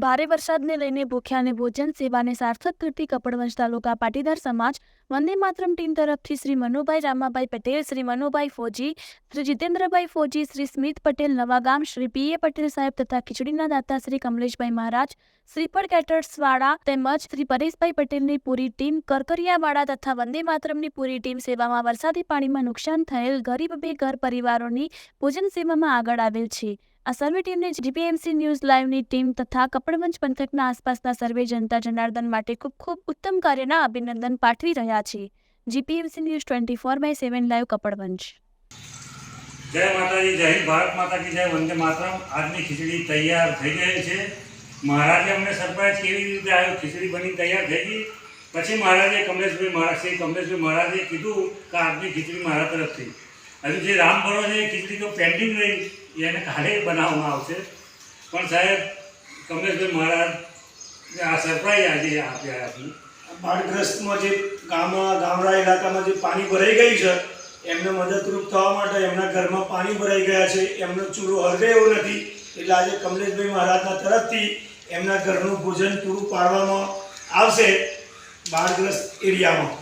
ભારે વરસાદને લઈને ભૂખ્યાને ભોજન સેવાને સાર્થક કરતી કપડવંજ તાલુકા પાટીદાર સમાજ વંદે માતરમ ટીમ તરફથી શ્રી મનુભાઈ રામાભાઈ પટેલ, શ્રી મનુભાઈ ફોજી, શ્રી જીતેન્દ્રભાઈ ફોજી, શ્રી સ્મિત પટેલ નવાગામ, શ્રી પી એ પટેલ સાહેબ તથા ખીચડીના દાતા શ્રી કમલેશભાઈ મહારાજ શ્રીપળ કેટર્સવાળા તેમજ શ્રી પરેશભાઈ પટેલની પૂરી ટીમ, કરકરિયાવાળા તથા વંદે માતરમની પૂરી ટીમ સેવામાં વરસાદી પાણીમાં નુકસાન થયેલ ગરીબ બે ઘર પરિવારોની ભોજન સેવામાં આગળ આવેલ છે. આ સર્વે ટીમને જીપીએમસી ન્યૂઝ લાઈવની ટીમ તથા કપડવંજ પંથકના આસપાસના સર્વે જનતા જનાર્દન માટે ખૂબ ખૂબ ઉત્તમ કાર્યના અભિનંદન પાઠવી રહ્યા છે. GPMC news twenty four by seven live Kapadvanj જય માતાજી, જય ભારત માતા કી જય. વંદે માતરમ. આજની ખીચડી તૈયાર થઈ ગઈ છે. મહારાજે અમને સરપ્રાઈઝ કેવી રીતે આવ્યો ખીચડી બની તૈયાર થઈ ગઈ. પછી મહારાજે કમલેશભાઈ મહારાજ, શ્રી કમલેશભાઈ મહારાજે કીધું કે આજની ખીચડી મારા તરફથી. હજુ જે રામ ભરો છે ખીચડી તો પેન્ડિંગ રહી. એને કાલે બનાવવામાં આવશે. પણ સાહેબ, કમલેશભાઈ મહારાજ આ સરપ્રાઈઝ આજે આપ્યા આપની. બાઢગ્રસ્તમાં જે ગામમાં ગામડા ઇલાકામાં જે પાણી ભરાઈ ગયું છે, એમને મદદરૂપ થવા માટે એમના ઘરમાં પાણી ભરાઈ ગયા છે. એમનો ચૂલો હરગે એવો નથી. એટલે આજે કમલેશભાઈ મહારાજના તરફથી એમના ઘરનું ભોજન પૂરું પાડવામાં આવશે બાઢગ્રસ્ત એરિયામાં.